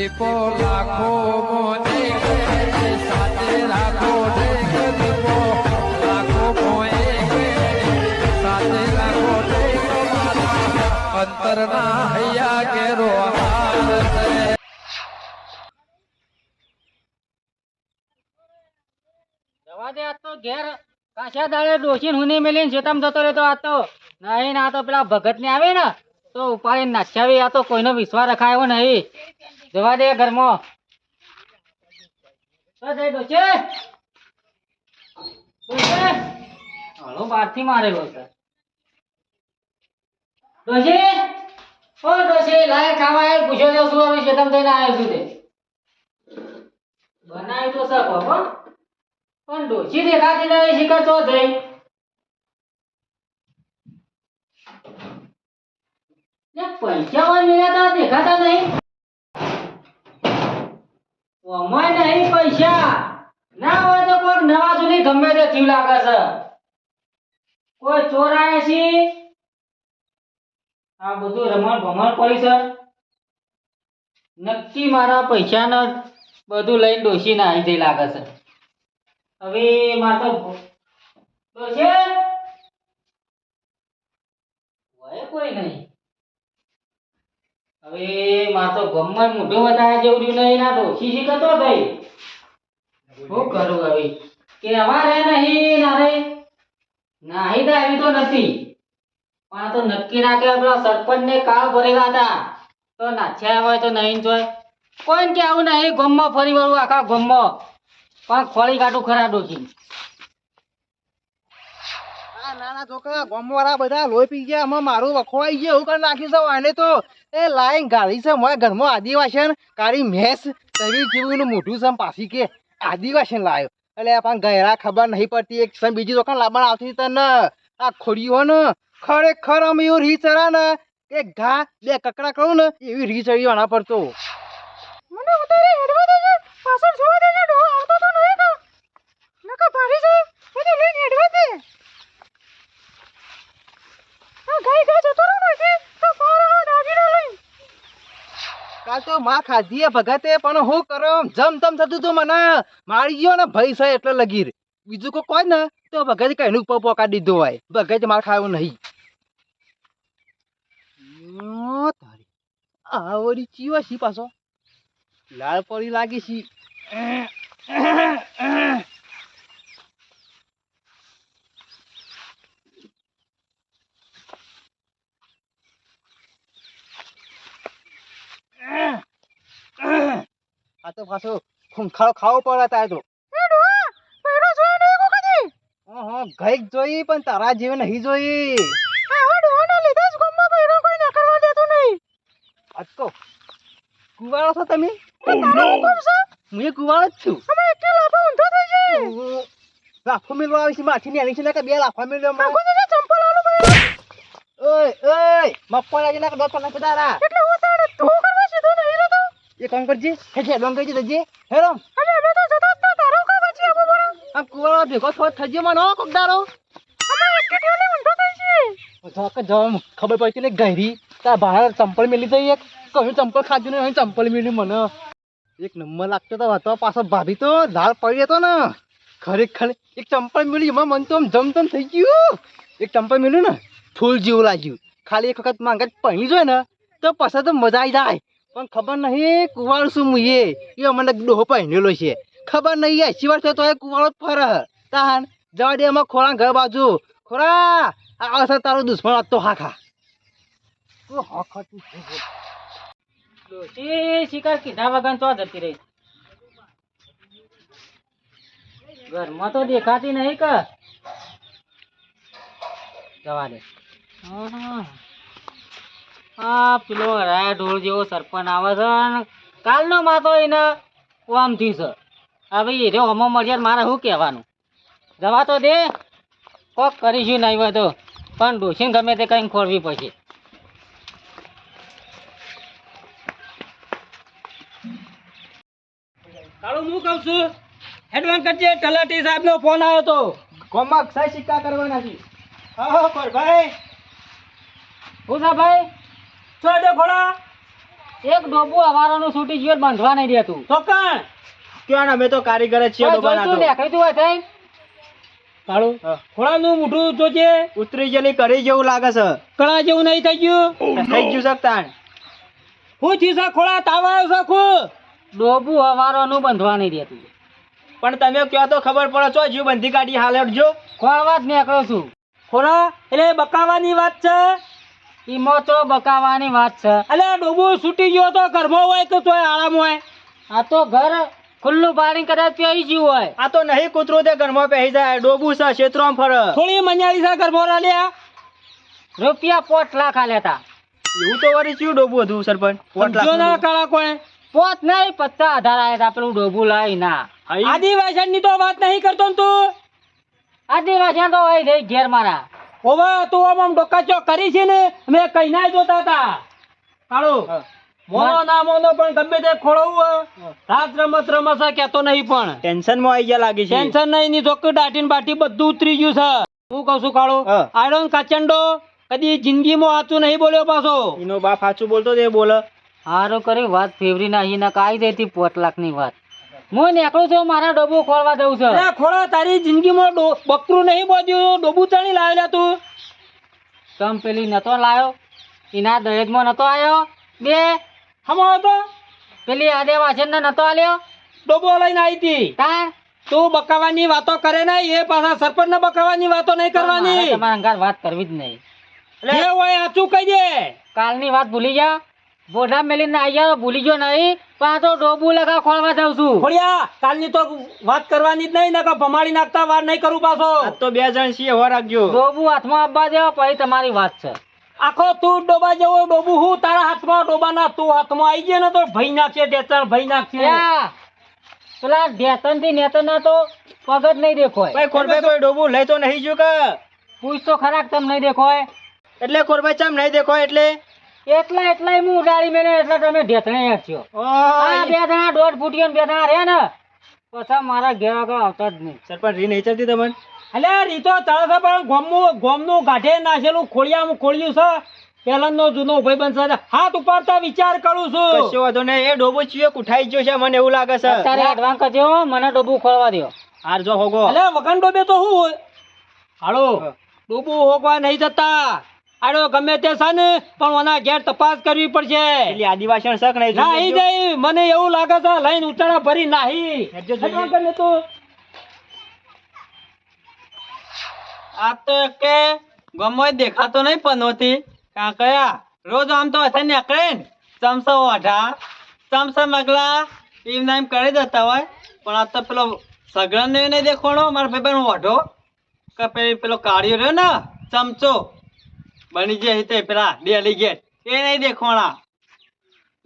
દીપો લાખો મોને સાથે રાખો લાખો સાથે રાખો અંતરના હૈયા કેરો તો ઘેર કાશા દાડે ડોશીને હુની મેલીને જેતામ જતો રહેતો આ તો. નહીં ને આ તો પેલા ભગત ને આવે ને, તો ઉપાડીને નાચાવી આ તો કોઈનો વિશ્વાસ રખાયો નહીં. જવા દે ઘરમાં. હાલો ડોશી? ઓ, ડોશી, લાય, ખાવા તો શું હવે શેતમ આવ્યો છું તે. બનાવી તો શકો પણ. પણ ડોશી દેખાતી નહીં શિખર તો પૈસા હોય મેળ્યા દેખાતા નહીં. ઓમાય નહીં પૈસા ના હોય તો કોઈ નવા જૂની ગમે તે જીવ લાગે છે. કોઈ ચોરાય છે આ બધું રમણ ભમણ પડી છે. નક્કી મારા પૈસાનો બધું લઈને ડોશી ના આવી જઈ લાગે છે. હવે મારે તો હોય કોઈ નહીં. હવે માં તો ગમમાં મોઢું વધારે જેવું રહ્યું નહીં, ના ડોશી શીખતો ભાઈ શું કરું હવે? કે અમારે નહીં, ના રે. નાહી તો આવી તો નથી. પણ તો નક્કી ના કે પેલા સરપંચ ને કાળ ભરેલા હતા. તો નાચ્યા હોય તો નહીં જોય. કોઈ કે આવું નહીં, ગમમાં ફરી વળું આખા ગમમાં. પણ ખોળી કાઢું ખરા આ નાના છોકરા ગામવાળા બધા લોહી પી ગયા અમે મારું વખવાઈ ગયો, એવું કરી નાખી છે આને તો. એ લાઈન ગાળી છે મારા ઘરમાં આદિવાસન કાળી મેસ તવી જેવું મોઢું છે પાછી કે આદિવાસન લાવ્યો એટલે પણ ગહેરા ખબર નહીં પડતી, એક સમ બીજી દુકાન લાવવાના આવતી તને આ ખોડીઓ ને ખરેખર અમે એવું રી ચરા ને એ ઘા બે કકડા કરું ને એવી રી ચડી આના પર તો. મને ઉતારે હેડવા દેજે, પાછળ જોવા દેજે ડો આવતો તો નહીં કા નકા ભારી છે મને લઈને હેડવા દે આ ગાય ગાય જતો રહ્યો ને તો પારાનો દાગીનો લઈ કાલ તો માં ખાધીએ ભગતે, પણ હું કરો જમ તમ થતું તું મને. મારી ગયો ને ભાઈ છે એટલે લગીર. બીજું કોઈ કોઈ ને, તો ભગત કઈ ઉપર પોકાડી દીધો હોય. ભગત માર ખાવું નહીં. યો તારી. આ વળી ચીવા છી પાછો. લાળ પડી લાગી છી. આ તો પાછો ખૂંખાડો ખાવો પડે તારે તો. ગઈક જોઈ પણ તારા જેવી નહીં જોઈ. અટકો કુવાળો છો તમે? હું? કુવાળો જ છું. ઓહો, લાફો મેળવા આવી છે માથી ની છે ને કે બે લાફા મેળવ્યો મને. ઓય ઓય મપ્પા લાગી નાખ દોત ના પધારા કામ કરજે. હે છે ડોંગ કરજે જજે બોલો આ કુવાળો ભેગો થો થજે મને થઈ છે. દારો કે જમ ખબર પડતી ને ગહેરી તાર બહાર ચંપલ મેલી જઈ એક. કહ્યું ચંપલ ખાધું ને ચંપલ મેલી મને. એક નંબર લાગતો તો હતો પાછો ભાભી તો લાલ પડી હતો ને. ખરેખર એક ચંપલ મેલી એમાં મન તો આમ જમતમ થઈ ગયું. એક ચંપલ મેલ્યું ને ફૂલ જેવું લાગ્યું. ખાલી એક વખત માંગત પહેરી જોઈએ ને તો પછી તો મજા આવી જાય. પણ ખબર નહીં કુવાળ શું મુએ એ મને ડોહો પહેરેલો છે. ખબર નહીં આ શિવાર થયો તો એ કુવાળો ફરહ ફરે. તાન જવા દે અમાર ખોરા ઘર બાજુ. ખોરા આ અસર તારો દુશ્મન હતો હાખા હા શિકાર કીધા વગર તો જતી રહી. ઘરમાં તો દેખાતી નહીં કે. જવા દે. આહા. આ પેલો રાયા ઢોળ જેવો સરપંચ આવે છે ને કાલનો માતો એને ઓમ થયું છે. હા ભાઈ રહ્યો હમો મર્યાદ મારે શું કહેવાનું? જવા તો દે કોક કરીશું નહીં હોય તો. પણ ડોસીને ગમે તે કંઈ ખોરવી પડશે. કાળું હું કહું છું હેડવાન કરજે તલાટી સાહેબ ફોન આવ્યો તો. ગોમાં અક્ષય સિક્કા કરવાના છે. હા પર ભાઈ. હું છે ભાઈ? છો દે ખોડા એક ડોબું અવારાનો છૂટી ગયું બાંધવા નહીં દેતું તો. કણ ક્યાં ને અમે તો કારીગર જ છીએ ડોબાના તો. નીકળી તું હોય થઈ? કાળું. ખોળાનું મોઢું છે ઉતરી ગયેલી કરી જેવું લાગે છે. કળા જેવું નહીં થઈ ગયું? થઈ ગયું શકતા હું થયું છે ખોળા? તાવ આવ્યો ડોબુ અવારાનું બાંધવા નહીં દેતું પણ તમે કયો તો ખબર પડે છો જીવ બંધી કાઢી હાલ હેડજો ખોળવા જ નીકળું છું. ખોળા એટલે બકાવાની વાત છે. ઈમો તો બકાવાની વાત છે. અલે ડોબું છૂટી ગયો તો ઘરમાં હોય કે તોય આરામ હોય? આ તો ઘર ખુલ્લું પાણી કદાચ પહેરી ગયું હોય. આ તો નહીં કૂતરું તે ઘરમાં પહેરી જાય. ડોબું છે ક્ષેત્રોમાં ફર. થોડી મંજાળી છે ઘરમાં રાલ્યા? રૂપિયા પોટ લાખ આલ્યા એવું તો વળી ચિયું ડોબું હતું સરપંચ? પોટ લાખ ના. કાળા કોઈ. પોત નહીં પત્તા આધાર આયા તા પેલું ડોબું લાવી ના. આદિવાસી ની તો વાત નહીં કરતો તું. આદિવાસી તો હોય ઘેર મારા. ઓવા તું આમ આમ ડોકાચો કરી છે ને મેં કઈ ના જોતા હતા કાળુ મોનો ના. મોનો પણ ગમે તે ખોળવું રાત રમત રમત કેતો નહીં પણ. ટેન્શનમાં આવી ગયા લાગે છે. ટેન્શન નહીં ની ચોખ્ખું દાટીને બાટી બધું ઉતરી ગયું છે. હું કહું છું કાળું આયરન કાચંડો કદી જિંદગીમાં સાચું નહીં બોલ્યો પાછો. એનો બાપ સાચું બોલતો તે બોલે. હારો કરી વાત ફેવરી ના કાઈ દેતી લાખની વાત. હું નીકળું છું મારા ડોબું ખોલવા દઉં છું. અરે ખોળા તારી જિંદગીમાં બકરું નહીં બોધ્યું ડોબુ ચણી લાવેલા તું. તમ પેલી નતો લાયો? એના દહેજમાં નતો આવ્યો બે. હમો હતો? પેલી આદે ને નતો આલ્યો? ડોબો લઈને આવી હતી તાર તું બકાવાની વાતો કરે ને એ પાછા સરપંચ ને બકાવાની વાતો નહીં કરવાની. તમારા અંગાર વાત કરવી જ નહીં. એ હોય સાચું કહી દે. કાલની વાત ભૂલી જા બોઢા મેલીને આયા ભૂલી ગયો નહીં. પણ ડોબુ તો ડોબું લગા ખોળવા જાઉં છું. ખોડિયા કાલની તો વાત કરવાની જ નહીં નકર ભમાડી નાખતા વાર નહીં કરું પાછો. તો બે જણ છીએ હો રાખજો. ડોબુ હાથમાં આપવા દેવો પછી તમારી વાત છે. આખો તું ડોબા જેવો ડોબુ હું તારા હાથમાં ડોબા ના તું હાથમાં આવી ગયો ને તો ભઈ નાખશે ડેતણ ભઈ નાખશે. પેલા ડેતણથી નેતણ ના તો પગ જ નહીં દેખોય. ભાઈ ખોરભાઈ કોઈ ડોબુ લઈ તો નહીં જો કે. પૂછ તો ખરાક તમ નહીં દેખોય. એટલે ખોરભાઈ ચમ નહીં દેખો એટલે? એટલા એટલા હું ઉડાડી મેલે એટલે તમે ઢેતણે હેઠ્યો આ બે જણા દોઢ ફૂટ્યો ને બે જણા રહ્યા ને પછી મારા ઘેર આગળ આવતા જ નહીં. સરપંચ રી નહીં ચડતી તમને? એટલે રીતો ચાલે છે પણ ગોમનું ગોમનું ગાંઠે નાખેલું ખોડિયામાં ખોળ્યું છે. પેલાનો જૂનો ભાઈબંધ બનશે હાથ ઉપાડતા વિચાર કરું છું. કશો વાંધો નહીં એ ડોબો ચિયો ઉઠાઈ ગયો છે મને એવું લાગે છે. તારે એડવાન્સ કરજો મને ડોબું ખોલવા દો હાર જો હોગો. એટલે વગન ડોબે તો હું હોય? હાલો ડોબું ડૂબું હોગવા નહીં જતા. આડો ગમે તે છે ને પણ ઓના ઘેર તપાસ કરવી પડશે. એટલે આદિવાસી શક નહીં નાહી જઈ મને એવું લાગે છે લઈને ઉતારા ભરી નાહી. તું. આ તો કે ગમો દેખાતો નહીં પનોતી. કાકયા રોજ આમ તો હશે નીકળે ને. ચમચો ઓઢા ચમચા મગલા એમ નામ કરી દેતા હોય. પણ આ તો પેલો સગડા ને નહીં દેખવાનો મારા ભાઈ ઓઢો. કે પેલો કાઢ્યો રહ્યો ને ચમચો. બની જાય હિતે પેલા. ડેલી ગેટ એ નહીં દેખવાના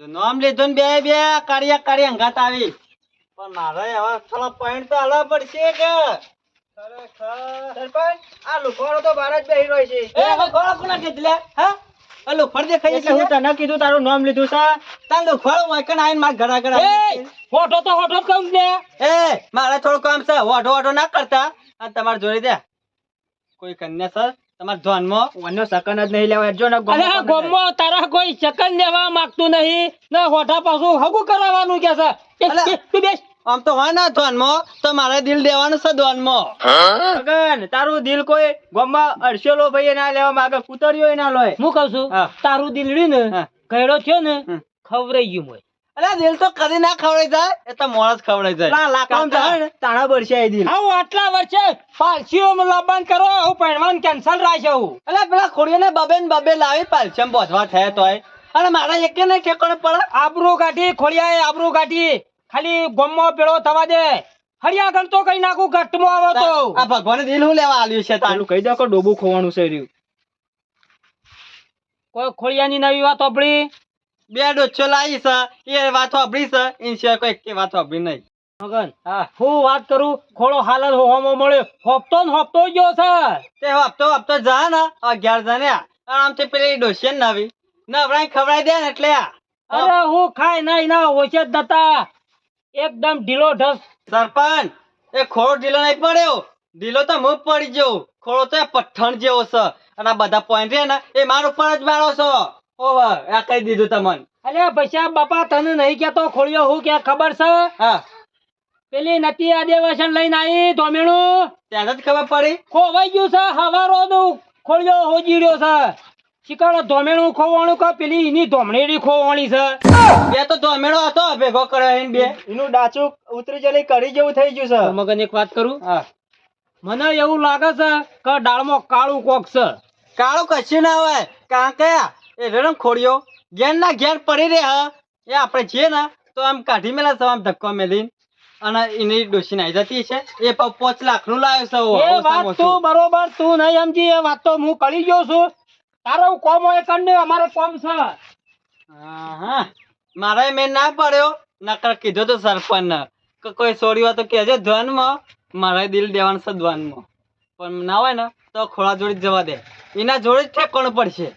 તો નામ લીધું ને બે બે કાઢ્યા કાઢી અંગાત આવી. પણ મારે હવે થોડા પોઈન્ટ તો હલવા પડશે કે? સરપંચ આ લુખવાડો તો બહાર જ બેહી રહ્યો છે. એ હવે ખોળો કોના લે? હા? આ લુખડ દેખાય એટલે હું તને કીધું તારું નામ લીધું છે. તાર લુખડ વાંકણ આવીને માર ઘડા ઘડા એ હોઠો તો હોઠો કહું એ મારે થોડું કામ છે. વાઢો વાઢો ના કરતા. આ તમારે જોડી દે. કોઈ કન્યા સર? તમારા વનનો સકન જ નહીં લેવા જો ને અરે આ તારા કોઈ સેકન્ડ લેવા માંગતું નહીં. ને હોઠા પાછું હગું કરાવવાનું કે છે. તું બેસ. આમ તો હોય ના તો મારે દિલ દેવાનું છે ધ્યાનમાં. જાય. સગન તારું દિલ કોઈ ગોમમાં અડસેલો ભાઈ ના લેવા માંગે. કુતરીઓ ના લોય હું કહું છું. તારું દિલડી ને હા. ગયડો થયો ને ખવરાઈ ગયું મોય. અરે દિલ તો કદી ના ખવડાઈ જાય. એ તો મોણ ખવડાઈ જાય. પેલા લાકડામાં તાણા બરસે આ દિલ. આવું આટલા વર્ષે પારસીઓ લબાન કરો હું પહેણવાનું કેન્સલ રાખ્યો અરે પેલા ખોડીઓને બબે ને બબે લાવી પાલચમ બોધવા થયા તોય અને મારા એકે ને ઠેકોણે પડે? આબરૂ કાઢી ખોડિયાએ આબરૂ કાઢી. ખાલી ગોમમાં પેલો થવા દે. હરિયા ગણ તો કઈ નાખું ઘટમાં આવો તો. આ ભગવાન દિલ હું લેવા આલ્યું છે તારું? કહી દો કે ડોબું ખોવાનું છે રહ્યું. કોઈ ખોડિયાની નવી વાત આપડી બે ડોચો લાવી એ વાત વાપરી છે, એની સિવાય કોઈ એકે વાત વાપરી નહીં. હું વાત કરું, ખોળો હાલત હોમો મળ્યો. એકદમ ઢીલો ઢસ. સરપંચ, એ ખોડો ઢીલો નહીં પડ્યો. ઢીલો તો હું પડી ગયો. ખોડો તો પઠણ જેવો છે. અને બધા પોઈન્ટ રે ને, એ મારું ઉપર જ મારો છો. ઓવર આ કહી દીધું તમને. અલ્યા પૈસા બાપા તને નહીં કેતો ખોળ્યો હું કે ખબર છે? હા. પેલી નતી આદિવાસન લઈને આવી ધોમેણું? ત્યારે જ ખબર પડી. ખોવાઈ ગયું છે હવારો નું ખોળ્યો હોજીડ્યો છે. શિકાર ધોમેણું ખોવાણું કે પેલી એની ધોમણેડી ખોવાણી છે. બે તો ધોમેણો હતો ભેગો કરે એને બે. એનું ડાચું ઉતરી જલી કરી જેવું થઈ ગયું છે. મગન એક વાત કરું? હા. મને એવું લાગે છે કે ડાળમાં કાળું કોક છે. કાળું કશું ના હોય. કારણ કે એ રણમ ખોડ્યો ઘેર ના ઘેર પડી હ એ આપણે છીએ ને તો આમ કાઢી મેલા સવા ધક્કો મેલીને. અને એની ડોસી નાઈ જતી છે. એ પાંચ લાખનું લાવ્યો છે. એ વાત તું બરોબર તું નહીં સમજી. એ વાત તો હું કરી ગયો છું. તારો કોમ હોય કર અમારો કોમ છે. હા હા મારે મેં ના પડ્યો. નકર કીધું તો સરપંચ ને કે કોઈ છોડી હોય તો ધ્વનમાં મારે દિલ દેવાનું છે માં પણ ના હોય ને તો ખોળા જોડી જવા દે. એના જોડે જ ઠેકોણ પડશે.